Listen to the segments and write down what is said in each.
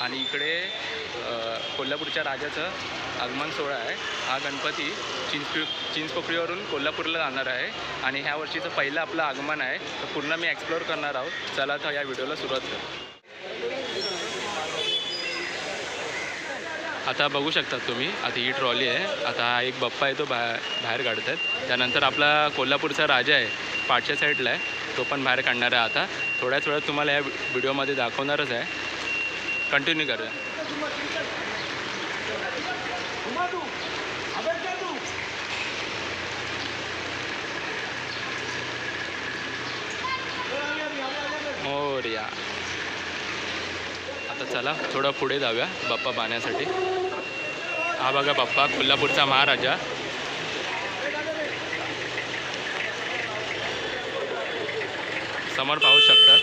आणि इकडे कोल्हापूरच्या राजाचं आगमन सोहळा आहे. हा गणपती चिंचपी चिंचपोकळीवरून कोल्हापूरला जाणार आहे. आणि ह्या वर्षीचं पहिलं आपलं आगमन आहे. तर पूर्ण मी एक्सप्लोअर करणार आहोत. चला तर या व्हिडिओला सुरुवात करू. आता बघू शकता तुम्ही आता ही ट्रॉली आहे. आता हा एक बप्पा आहे तो बाहेर बाहेर काढत आहेत त्यानंतर आपला कोल्हापूरचा राजा आहे पाठच्या साईडला आहे. तो पण बाहेर काढणार आहे आता. थोड्याच वेळात तुम्हाला या व्हिडिओमध्ये दाखवणारच आहे. कंटिन्यू करूया मोर्या आता चला थोडं पुढे जाऊया बाप्पा पाहण्यासाठी. हा बघा बाप्पा कोल्हापूरचा महाराजा. समोर पाहू शकतात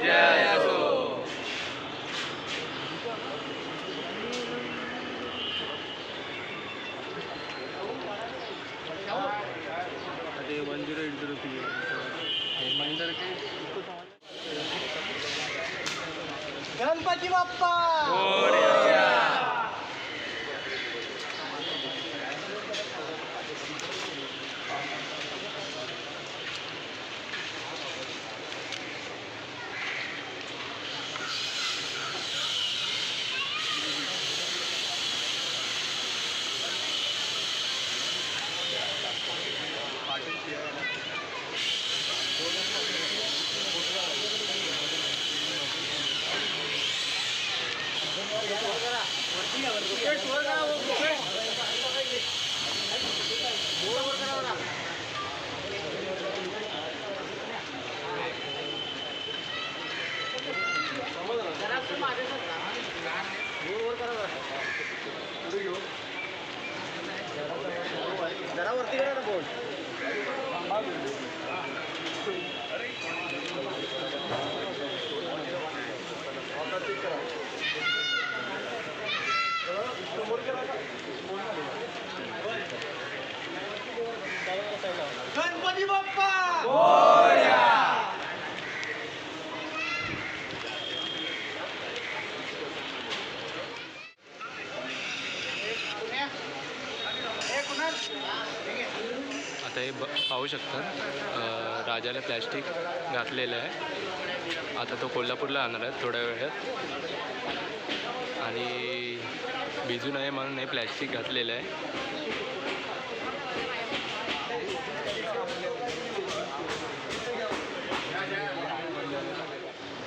विजय असो गणपती बाप्पा जरा वरती करा ना बोल गणपती बाप्पा! आता हे पाहू शकतात राजाला प्लॅस्टिक घातलेलं आहे. आता तो कोल्हापूरला आणणार आहे थोड्या वेळात. आणि भिजू नये म्हणून हे प्लॅस्टिक घातलेलं आहे.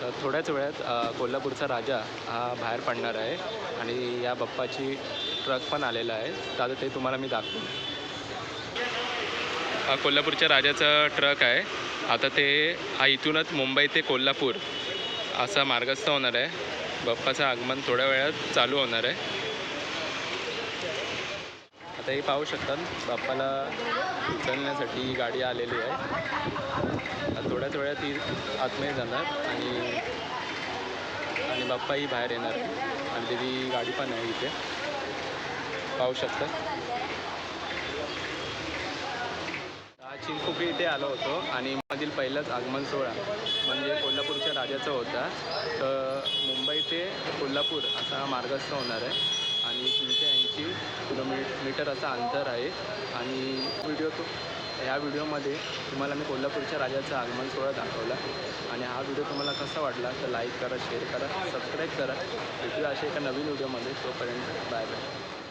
तर थोड्याच वेळात कोल्हापूरचा राजा हा बाहेर पडणार आहे आणि या बाप्पाची ट्रक पण आलेला आहे. तर आता ते तुम्हाला मी दाखवतो हा कोल्हापूरच्या राजाचा ट्रक आहे. आता ते हा इथूनच मुंबई ते कोल्हापूर असा मार्गस्थ होणार आहे. बाप्पाचं आगमन थोड्या वेळात चालू होणार आहे. आता हे पाहू शकतात. बाप्पाला उचलण्यासाठी गाडी आलेली आहे. थोड्याच वेळात ती आतमध्ये जाणार आणि आणि बाप्पाही बाहेर येणार आणि त्याची गाडी पण आहे इथे. पाहू शकतात हा इथे आलो होतो आणि मधील पहिलाच आगमन सोहळा म्हणजे कोल्हापूरच्या राजाचा होता. तर मुंबई ते कोल्हापूर असा हा मार्गस्थ होणार आहे. आणि किलोमी ऐंशी किलोमीटर अंतर आहे. आणि व्हिडिओ तो ह्या व्हिडिओमध्ये तुम्हाला मी कोल्हापूरच्या राजाचा आगमन सोहळा दाखवला. आणि हा व्हिडिओ तुम्हाला कसा वाटला तर लाईक करा शेअर करा सबस्क्राईब करा. भेटूया अशा एका नवीन व्हिडिओमध्ये. तोपर्यंत बाय बाय.